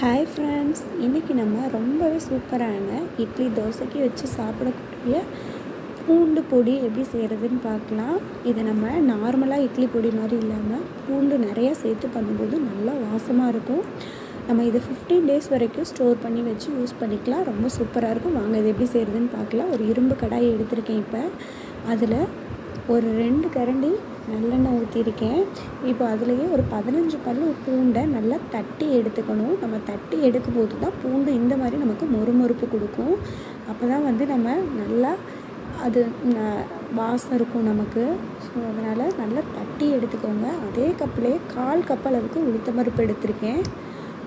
Hi friends இன்றைக்கி நம்ம ரொம்பவே சூப்பரான இட்லி தோசைக்கு வச்சு சாப்பிடக்கூடிய பூண்டு பொடி எப்படி செய்கிறதுன்னு பார்க்கலாம். இதை நம்ம நார்மலாக இட்லி பொடி மாதிரி இல்லாமல் பூண்டு நிறையா சேர்த்து பண்ணும்போது நல்லா வாசமாக இருக்கும். நம்ம இதை ஃபிஃப்டீன் டேஸ் வரைக்கும் ஸ்டோர் பண்ணி வச்சு யூஸ் பண்ணிக்கலாம். ரொம்ப சூப்பராக இருக்கும். வாங்க இது எப்படி செய்கிறதுன்னு பார்க்கலாம். ஒரு இரும்பு கடாயை எடுத்திருக்கேன் இப்போ. அதில் ஒரு ரெண்டு கரண்டி நல்லெண்ணெய் ஊற்றிருக்கேன் இப்போ அதுலேயே ஒரு பதினஞ்சு பல் பூண்டை நல்லா தட்டி எடுத்துக்கணும். நம்ம தட்டி எடுக்கும் போது தான் பூண்டு இந்த மாதிரி நமக்கு மொறுமொறுப்பு கொடுக்கும். அப்போ தான் வந்து நம்ம நல்லா அது வாசம் இருக்கும் நமக்கு. ஸோ அதனால் நல்லா தட்டி எடுத்துக்கோங்க. அதே கப்பிலே கால் கப் அளவுக்கு உளுத்தம்பருப்பு எடுத்திருக்கேன்.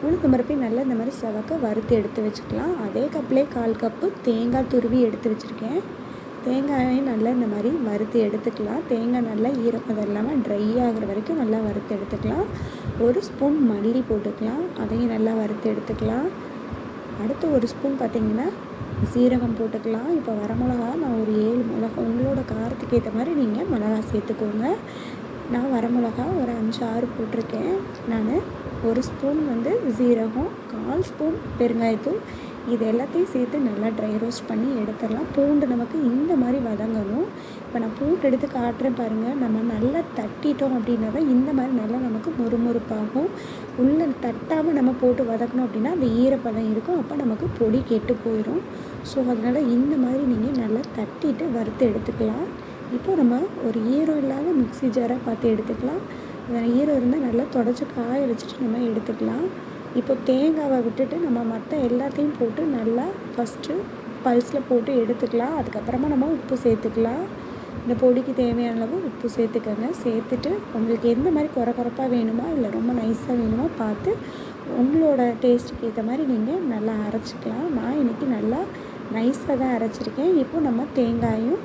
உளுத்தம்பருப்பையும் நல்லா இந்த மாதிரி செவக்க வறுத்து எடுத்து வச்சுக்கலாம். அதே கப்பிலே கால் கப்பு தேங்காய் துருவி எடுத்து வச்சுருக்கேன். தேங்காயை நல்லா இந்த மாதிரி வறுத்து எடுத்துக்கலாம். தேங்காய் நல்லா ஈரப்பதம் இல்லாமல் ட்ரை ஆகிற வரைக்கும் நல்லா வறுத்து எடுத்துக்கலாம். ஒரு ஸ்பூன் மல்லி போட்டுக்கலாம். அதையும் நல்லா வறுத்து எடுத்துக்கலாம். அடுத்து ஒரு ஸ்பூன் பார்த்திங்கன்னா சீரகம் போட்டுக்கலாம். இப்போ வர மிளகா நான் ஒரு ஏழு மிளகா உங்களோட காரத்துக்கு ஏற்ற மாதிரி நீங்கள் மிளகா சேர்த்துக்கோங்க. நான் வர மிளகா ஒரு அஞ்சு ஆறு போட்டிருக்கேன். நான் ஒரு ஸ்பூன் வந்து சீரகம் கால் ஸ்பூன் பெருங்காயத்தூள் இது எல்லாத்தையும் சேர்த்து நல்லா ட்ரை ரோஸ்ட் பண்ணி எடுத்துடலாம். பூண்டு நமக்கு இந்த மாதிரி வதங்கணும். இப்போ நான் பூண்டு எடுத்து காட்டுறேன் பாருங்கள் நம்ம நல்லா தட்டிட்டோம் அப்படின்னா தான் இந்த மாதிரி நல்லா நமக்கு முறுமுறுப்பாகும். உள்ளே தட்டாமல் நம்ம போட்டு வதக்கணும் அப்படின்னா அந்த ஈரப்பதம் இருக்கும். அப்போ நமக்கு பொடி கெட்டு போயிடும் ஸோ அதனால் இந்த மாதிரி நீங்கள் நல்லா தட்டிட்டு வறுத்து எடுத்துக்கலாம். இப்போ நம்ம ஒரு ஈரம் இல்லாத மிக்சி ஜாராக பார்த்து எடுத்துக்கலாம். ஈரம் இருந்தால் நல்லா தொடச்சி காய வச்சுட்டு நம்ம எடுத்துக்கலாம். இப்போ தேங்காவை விட்டுட்டு நம்ம மற்ற எல்லாத்தையும் போட்டு நல்லா ஃபஸ்ட்டு பல்ஸில் போட்டு எடுத்துக்கலாம். அதுக்கப்புறமா நம்ம உப்பு சேர்த்துக்கலாம். இந்த பொடிக்கு தேவையான அளவு உப்பு சேர்த்துக்கோங்க. சேர்த்துட்டு உங்களுக்கு எந்த மாதிரி குறை குறைப்பாக வேணுமா இல்லை ரொம்ப நைஸாக வேணுமோ பார்த்து உங்களோட டேஸ்ட்டுக்கு ஏற்ற மாதிரி நீங்கள் நல்லா அரைச்சிக்கலாம். நான் இன்றைக்கி நல்லா நைஸாக தான் அரைச்சிருக்கேன். இப்போ நம்ம தேங்காயும்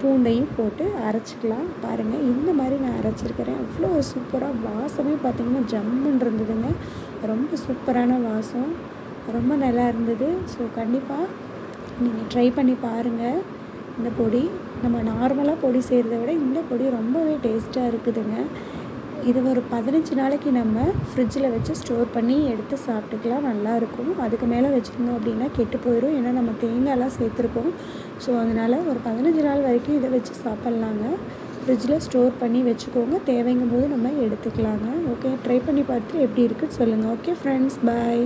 பூண்டையும் போட்டு அரைச்சிக்கலாம். பாருங்கள் இந்த மாதிரி நான் அவ்வளோ சூப்பராக வாசமே பார்த்திங்கன்னா ஜம்முன்னு இருந்ததுங்க. ரொம்ப சூப்பரான வாசம். ரொம்ப நல்லா இருந்தது. ஸோ கண்டிப்பாக நீங்கள் ட்ரை பண்ணி பாருங்கள் இந்த பொடி நம்ம நார்மலாக பொடி செய்கிறத விட இந்த பொடி ரொம்பவே டேஸ்ட்டாக இருக்குதுங்க. இது ஒரு பதினஞ்சு நாளைக்கு நம்ம ஃப்ரிட்ஜில் வச்சு ஸ்டோர் பண்ணி எடுத்து சாப்பிட்டுக்கலாம். நல்லாயிருக்கும் அதுக்கு மேலே வச்சுருந்தோம் அப்படின்னா கெட்டு போயிடும் ஏன்னா நம்ம தேங்காயெல்லாம் சேர்த்துருக்கோம். ஸோ அதனால் ஒரு பதினஞ்சு நாள் வரைக்கும் இதை வச்சு சாப்பிட்லாங்க. ஃப்ரிட்ஜில் ஸ்டோர் பண்ணி வச்சுக்கோங்க. தேவைங்கும் போது நம்ம எடுத்துக்கலாங்க. ஓகே ட்ரை பண்ணி பார்த்துட்டு எப்படி இருக்குன்னு சொல்லுங்கள் ஓகே ஃப்ரெண்ட்ஸ் பாய்